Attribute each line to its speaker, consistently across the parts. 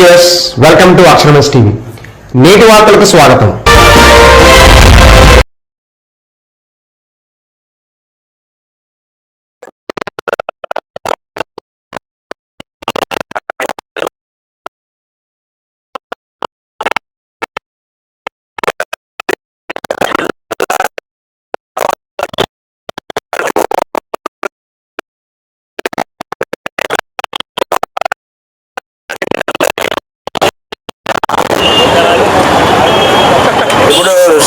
Speaker 1: Viewers welcome to అక్షరమస్ TV నేటి వార్తలకు స్వాగతం.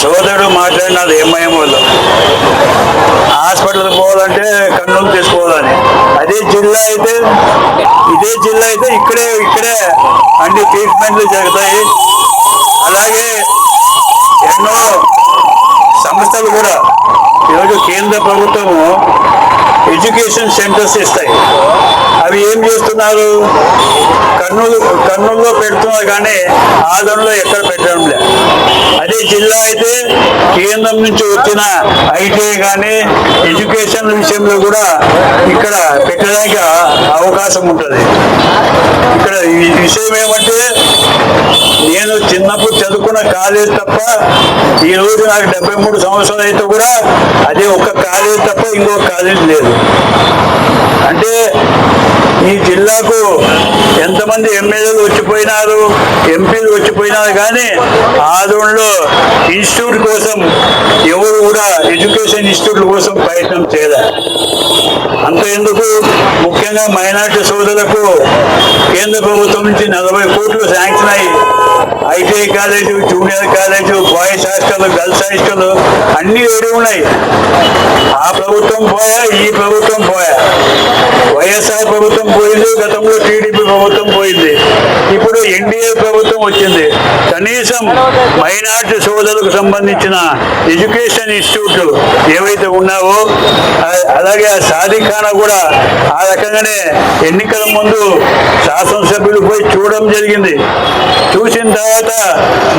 Speaker 2: సోదరుడు మాట్లాడినది ఎంఐఎంఓలో హాస్పిటల్ పోవాలంటే కర్నూలు తీసుకోవాలని. అదే జిల్లా అయితే ఇదే జిల్లా అయితే ఇక్కడే ఇక్కడే అన్ని ట్రీట్మెంట్లు జరుగుతాయి. అలాగే ఎన్నో సంస్థలు కూడా ఈరోజు కేంద్ర ప్రభుత్వము ఎడ్యుకేషన్ సెంటర్స్ ఇస్తాయి. అవి ఏం చేస్తున్నారు? కర్నూలు కర్నూలులో పెడుతున్నారు కానీ ఆదరణలో ఎక్కడ పెట్టారు అదే జిల్లా అయితే కేంద్రం నుంచి వచ్చిన ఐటీఐ కానీ ఎడ్యుకేషన్ విషయంలో కూడా ఇక్కడ పెట్టడానికి అవకాశం ఉంటుంది. ఇక్కడ ఈ విషయం ఏమంటే నేను చిన్నప్పుడు చదువుకున్న కాలేజ్ తప్ప ఈ రోజు నాకు డెబ్బై మూడు సంవత్సరాలు అయితే కూడా అదే ఒక్క కాలేజ్ తప్ప ఇంకో కాలేజ్ లేదు. అంటే ఈ జిల్లాకు ఎంతమంది ఎమ్మెల్యేలు వచ్చిపోయినారు ఎంపీలు వచ్చిపోయినారు కానీ ఆదరణలో ఇన్స్టిట్యూట్ కోసం ఎవరు కూడా ఎడ్యుకేషన్ ఇన్స్టిట్యూట్ కోసం ప్రయత్నం చేయలే. అంత ఎందుకు ముఖ్యంగా మైనార్టీ సోదరులకు కేంద్ర ప్రభుత్వం నుంచి నలభై కోట్లు శాంక్షన్ అయ్యి ITI college junior college boys hostel girls hostel అన్ని వేడి ఉన్నాయి. ఆ ప్రభుత్వం పోయా ఈ ప్రభుత్వం పోయా. వైఎస్ఆర్ ప్రభుత్వం పోయింది గతంలో టీడీపీ ప్రభుత్వం పోయింది. ఎన్డీఏ ప్రభుత్వం వచ్చింది. కనీసం మైనార్టీ సోదరులకు సంబంధించిన ఎడ్యుకేషన్ ఇన్స్టిట్యూట్ ఏవైతే ఉన్నావో అలాగే ఆ సాధికాన కూడా ఆ రకంగానే ఎన్నికల ముందు శాసనసభ్యులు పోయి చూడడం జరిగింది. చూసిన తర్వాత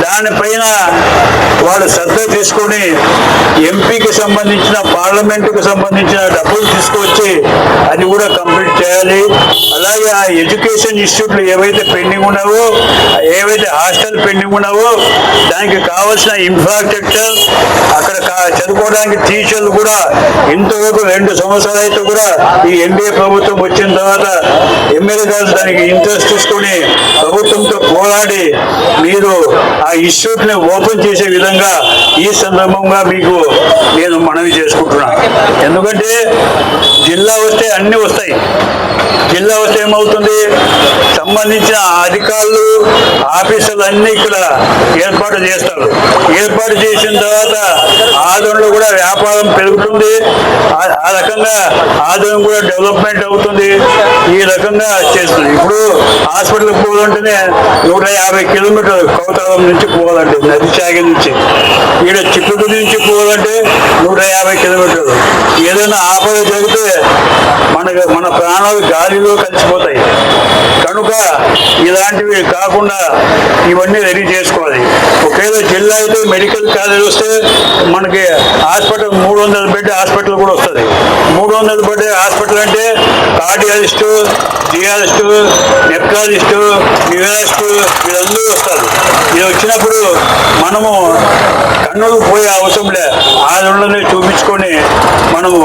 Speaker 2: దానిపైన వాళ్ళు శ్రద్ధ తీసుకొని ఎంపీకి సంబంధించిన పార్లమెంటుకు సంబంధించిన డబ్బులు తీసుకొచ్చి అది కూడా కంప్లీట్ చేయాలి. అలాగే ఆ ఎడ్యుకేషన్ ఇన్స్టిట్యూట్లు ఏవైతే పెండింగ్ ఉన్నావో ఏవైతే హాస్టల్ పెండింగ్ ఉన్నావో దానికి కావాల్సిన ఇన్ఫ్రాస్ట్రక్చర్ అక్కడ చదువుకోవడానికి టీచర్లు కూడా ఇంతవరకు రెండు సంవత్సరాలు అయితే కూడా ఈ ఎన్డీఏ ప్రభుత్వం వచ్చిన తర్వాత ఎమ్మెల్యే గారు దానికి ఇంట్రెస్ట్ తీసుకొని ప్రభుత్వంతో పోరాడి మీరు ఆ ఇన్స్టిట్యూట్ని ఓపెన్ చేసే విధంగా ఈ సందర్భంగా మీకు నేను మనవి చేసుకుంటున్నాను ఎందుకంటే జిల్లా వస్తే అన్ని వస్తాయి. జిల్లా వస్తే ఏమవుతుంది? సంబంధించిన అధికారులు ఆఫీసులు అన్ని ఇక్కడ ఏర్పాటు చేస్తారు. ఏర్పాటు చేసిన తర్వాత ఆదరణలో కూడా వ్యాపారం పెరుగుతుంది. ఆ- రకంగా ఆదాయం కూడా డెవలప్మెంట్ అవుతుంది. ఈ రకంగా చేస్తుంది. ఇప్పుడు హాస్పిటల్కి పోవాలంటేనే నూట యాభై కిలోమీటర్లు కౌతలం నుంచి పోవాలంటే నది చాగి నుంచి. ఈడ చిత్తూరు నుంచి పోవాలంటే నూట యాభై కిలోమీటర్లు. ఏదైనా ఆపద జరిగితే మన మన ప్రాణాలు గాలిలో కలిసిపోతాయి. కనుక ఇలాంటివి కాకుండా ఇవన్నీ రెడీ చేసుకోవాలి. ఒకేలా జిల్లా అయితే మెడికల్ కాలేజ్ వస్తే మనకి హాస్పిటల్ మూడు వందల బెడ్ హాస్పిటల్ కూడా వస్తుంది. మూడు వందల బెడ్ హాస్పిటల్ అంటే కార్డియాలిస్టు జియాలిస్టు నెప్రాలిస్టు న్యూరాలిస్టు వీళ్ళందరూ వస్తారు. ఇది వచ్చినప్పుడు మనము కన్నులు పోయే అవసరం లే. ఆదోళననే చూపించుకొని మనము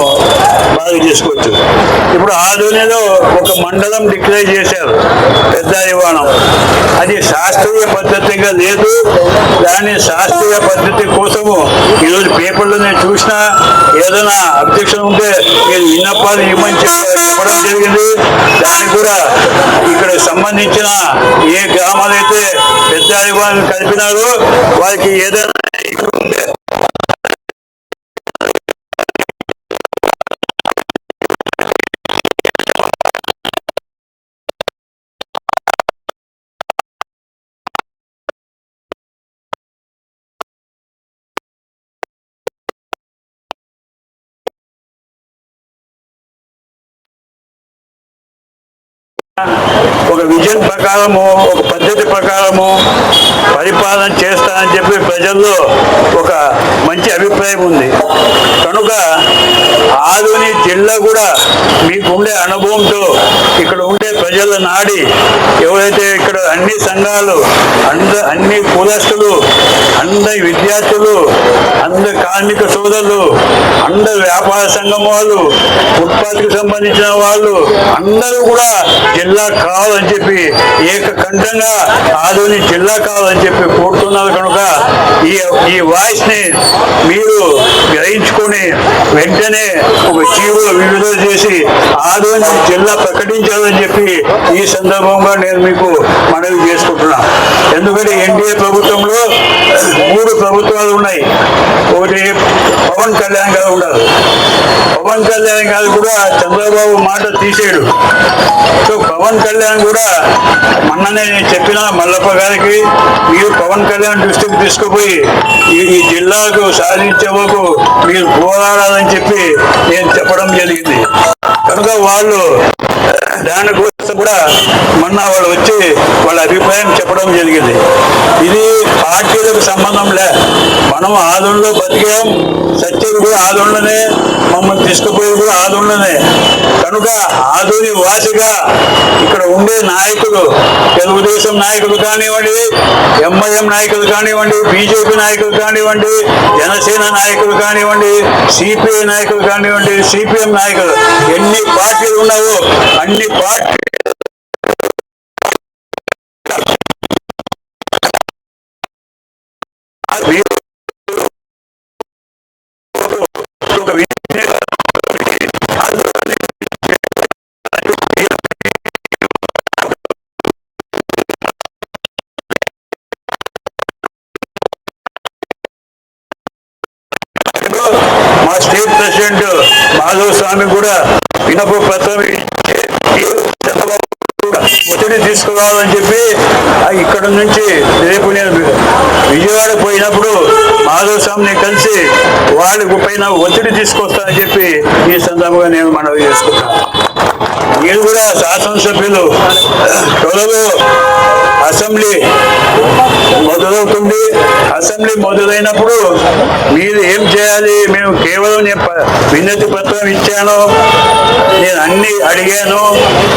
Speaker 2: బాగా చేసుకోవచ్చు. ఇప్పుడు ఆదోళనలో ఒక మండలం డిక్లేర్ చేశారు పెద్ద దివాణం అది శాస్త్రీయ పద్ధతిగా లేదు. దాని శాస్త్రీయ పద్ధతి కోసము ఈరోజు పేపర్లో నేను చూసిన ఏదైనా అబ్జెక్షన్ ఉంటే నేను విన్నపాలు ఇవ్వమని చెప్పడం జరిగింది దానికి కూడా ఇక్కడ సంబంధించిన ఏ గ్రామాలైతే పెద్ద కలిపినారో వారికి ఏదైనా ఒక విజన్ ప్రకారము ఒక పద్ధతి ప్రకారము పరిపాలన చేస్తానని చెప్పి ప్రజల్లో ఒక మంచి అభిప్రాయం ఉంది. కనుక ఆధుని జిల్లా కూడా మీకుండే అనుభవంతో ఇక్కడ ఉండే ప్రజల నాడి ఎవరైతే ఇక్కడ అన్ని సంఘాలు అంద అన్ని కులస్తులు అందరి విద్యార్థులు అందరి కార్మిక సోదరులు అందరి వ్యాపార సంఘం వాళ్ళు ఉత్పత్తికి సంబంధించిన వాళ్ళు అందరూ కూడా జిల్లా కావాలని చెప్పి ఏకకంఠంగా ఆధుని జిల్లా కావాలని చెప్పి కోరుతున్నారు. కనుక ఈ ఈ వాయిస్ని మీరు గ్రహించుకొని వెంటనే ఒక జీవులు విడుదల చేసి ఆధునిక జిల్లా ప్రకటించాలని చెప్పి ఈ సందర్భంగా నేను మీకు మనవి చేసుకుంటున్నా. ఎందుకంటే ఎన్డీఏ ప్రభుత్వంలో మూడు ప్రభుత్వాలు ఉన్నాయి. ఒకటి పవన్ కళ్యాణ్ గారు ఉన్నారు పవన్ కళ్యాణ్ గారు కూడా చంద్రబాబు మాట తీసేయడు సో పవన్ కళ్యాణ్ కూడా మొన్ననే నేను చెప్పిన మల్లప్ప గారికి మీరు పవన్ కళ్యాణ్ దృష్టికి తీసుకుపోయి ఈ ఈ జిల్లాకు సాధించే వరకు మీరు పోరాడాలని చెప్పి నేను చెప్పడం జరిగింది. కనుక వాళ్ళు దానికోసం కూడా మొన్న వాళ్ళు వచ్చి వాళ్ళ అభిప్రాయం చెప్పడం జరిగింది. ఇది పార్టీలకు సంబంధం లే. మనం ఆదోళనలో బతికాం. సత్యం కూడా ఆదోళననే మమ్మల్ని తీసుకుపోయి కూడా ఆదోళననే కనుక ఆధుని వాసిగా ఇక్కడ ఉండే నాయకులు తెలుగుదేశం నాయకులు కానివ్వండి ఎంఐఎం నాయకులు కానివ్వండి బీజేపీ నాయకులు కానివ్వండి జనసేన నాయకులు కానివ్వండి సిపిఐ నాయకులు కానివ్వండి సిపిఎం నాయకులు ఎన్ని పార్టీలు ఉన్నావో అన్ని పార్టీ స్వామి కూడా వినపు పత్రం ఒత్తిడి తీసుకురావాలని చెప్పి ఇక్కడ నుంచి రేపు నేను విజయవాడ పోయినప్పుడు మాధవ స్వామిని కలిసి వాళ్ళ పైన ఒత్తిడి తీసుకొస్తానని చెప్పి ఈ సందర్భంగా నేను మనవి చేసుకుంటాను మీరు కూడా శాసనసభ్యులు. త్వరలో అసెంబ్లీ మొదలవుతుంది. అసెంబ్లీ మొదలైనప్పుడు మీరు ఏం చేయాలి? మేము కేవలం నేను వినతి పత్రం ఇచ్చాను. నేను అన్ని అడిగాను.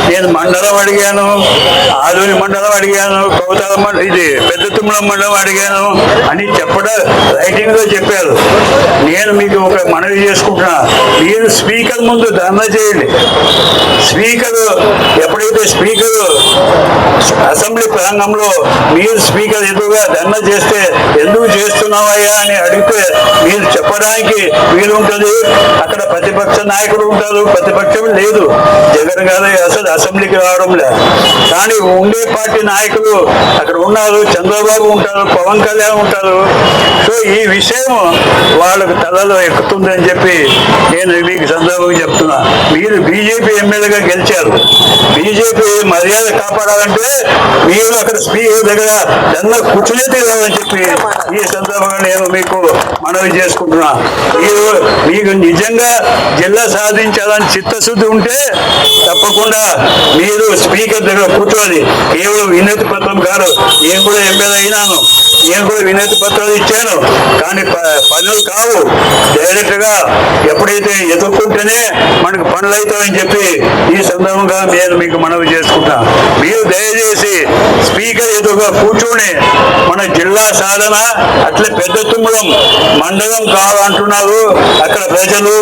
Speaker 2: నేను మండలం అడిగాను. ఆదోని మండలం అడిగాను. కౌతాల మండలం ఇది పెద్ద తుమ్మలం మండలం అడిగాను అని చెప్పడం రైటింగ్లో చెప్పారు. నేను మీకు ఒక మనవి చేసుకుంటున్నా. మీరు స్పీకర్ ముందు ధర్నా చేయండి. స్పీకర్ ఎప్పుడైతే స్పీకర్ అసెంబ్లీ ప్రాంగంలో మీరు స్పీకర్ ఎదురుగా ధర్నా చేస్తే ఎందుకు చేస్తున్నావయ్యా అని అడిగితే మీరు చెప్పడానికి వీలుంటది. అక్కడ ప్రతిపక్ష నాయకుడు ఉంటారు. ప్రతిపక్షం లేదు. జగన్ గారు అసలు అసెంబ్లీకి రావడం లేదు కానీ ఉండే పార్టీ నాయకులు అక్కడ ఉన్నారు. చంద్రబాబు ఉంటారు. పవన్ కళ్యాణ్ ఉంటారు. సో ఈ విషయం వాళ్ళకు తలలో ఎక్కుతుందని చెప్పి నేను మీకు సందర్భంగా చెప్తున్నా. మీరు బీజేపీ ఎమ్మెల్యేగా గెలిచారు. బీజేపీ మర్యాద కాపాడాలంటే మీరు అక్కడ స్పీకర్ దగ్గర దన్న కూర్చునే చెప్పి ఈ సందర్భంగా నేను మీకు మనవి చేసుకుంటున్నా. మీరు మీకు నిజంగా జిల్లా సాధించాలని చిత్తశుద్ధి ఉంటే తప్పకుండా మీరు స్పీకర్ దగ్గర కూర్చోవాలి కేవలం వినతి పత్రం కాదు నేను కూడా ఎమ్మెల్యే అయినాను. నేను కూడా వినతి పత్రాలు ఇచ్చాను. కానీ ప- పనులు కావు. డైరెక్ట్గా ఎప్పుడైతే ఎదుర్కొంటేనే మనకు పనులు అవుతాయని చెప్పి ఈ సందర్భంగా నేను మీకు మనవి చేసుకుంటా మీరు దయచేసి స్పీకర్ ఎదురుగా కూర్చొని మన జిల్లా సాధన అట్లే పెద్ద తుమ్మలం మండలం కావాలంటున్నారు అక్కడ ప్రజలు.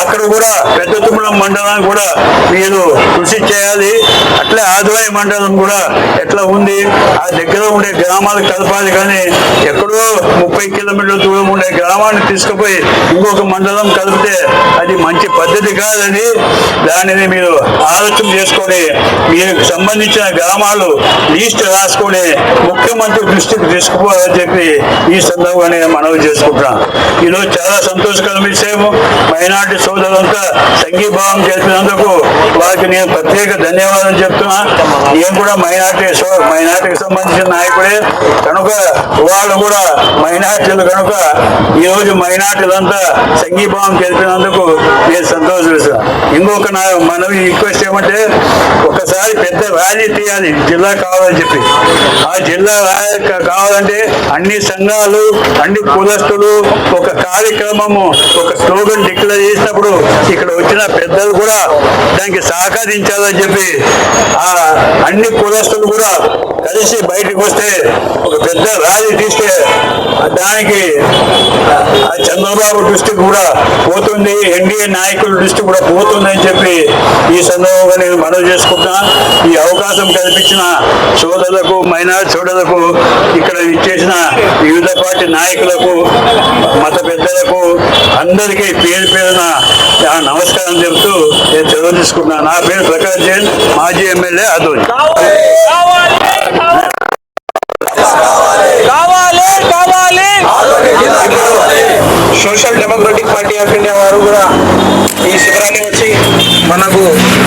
Speaker 2: అక్కడ కూడా పెద్ద తుమ్మలం మండలం కూడా మీరు కృషి చేయాలి. అట్లే ఆదివాయి మండలం కూడా ఎట్లా ఉంది? ఆ దగ్గర ఉండే గ్రామాలు కలపాలి కానీ ఎక్కడో ముప్పై కిలోమీటర్ల దూరం ఉండే గ్రామాన్ని తీసుకుపోయి ఇంకొక మండలం కలిపితే అది మంచి పద్ధతి కాదని దానిని మీరు ఆలోచన చేసుకొని మీకు సంబంధించిన గ్రామాలు లీస్ట్ రాసుకొని ముఖ్యమంత్రి దృష్టికి తీసుకుపోవాలని చెప్పి ఈ సందర్భంగా నేను మనవి చేసుకుంటున్నాం. ఈరోజు చాలా సంతోషకరమైన విషయం. మైనార్టీ సోదరులంతా సంఘీభావం చేసినందుకు వారికి నేను ప్రత్యేక ధన్యవాదాలు చెప్తున్నా. నేను కూడా మైనార్టీ సో మైనార్టీకి సంబంధించిన నాయకుడే. కనుక వాళ్ళు కూడా మైనార్టీలు కనుక ఈరోజు మైనార్టీలంతా సంఘీభావం తెలిపినందుకు నేను సంతోషిస్తాను ఇంకొక నా మనవి రిక్వెస్ట్ ఏమంటే ఒకసారి పెద్ద ర్యాలీ తీయాలి జిల్లా కావాలని చెప్పి. ఆ జిల్లా ర్యాలీ కావాలంటే అన్ని సంఘాలు అన్ని కులస్తులు ఒక కార్యక్రమము ఒక స్లోగన్ డిక్లేర్ చేసినప్పుడు ఇక్కడ వచ్చిన పెద్దలు కూడా దానికి సహకరించాలని చెప్పి ఆ అన్ని కులస్తులు కూడా కలిసి బయటకు వస్తే ఒక పెద్ద ర్యాలీ తీస్తే దానికి ఆ చంద్రబాబు దృష్టి కూడా పోతుంది ఎన్డీఏ నాయకుల దృష్టి కూడా పోతుంది అని చెప్పి ఈ సందర్భంగా నేను మనవి చేసుకుంటున్నా. ఈ అవకాశం కల్పించిన సోదరులకు మైనార్ సోదరులకు ఇక్కడ ఇచ్చేసిన వివిధ పార్టీ నాయకులకు మత పెద్దలకు అందరికీ పేరు పేరున నమస్కారం చెబుతూ నేను చదువు తీసుకున్నాను నా పేరు ప్రకాష్ జైన్ మాజీ ఎమ్మెల్యే అదోని
Speaker 3: కావాలి కావాలి. Social democratic party of India వారు కూడా ఈ శిబిరాన్ని వచ్చి మనకు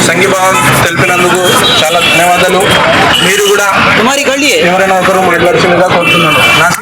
Speaker 3: సంఘీభావం తెలిపినందుకు చాలా ధన్యవాదాలు. మీరు కూడా ఎవరైనా ఒకరు మాట్లాడుతుందిగా కోరుతున్నాను.
Speaker 4: నాకు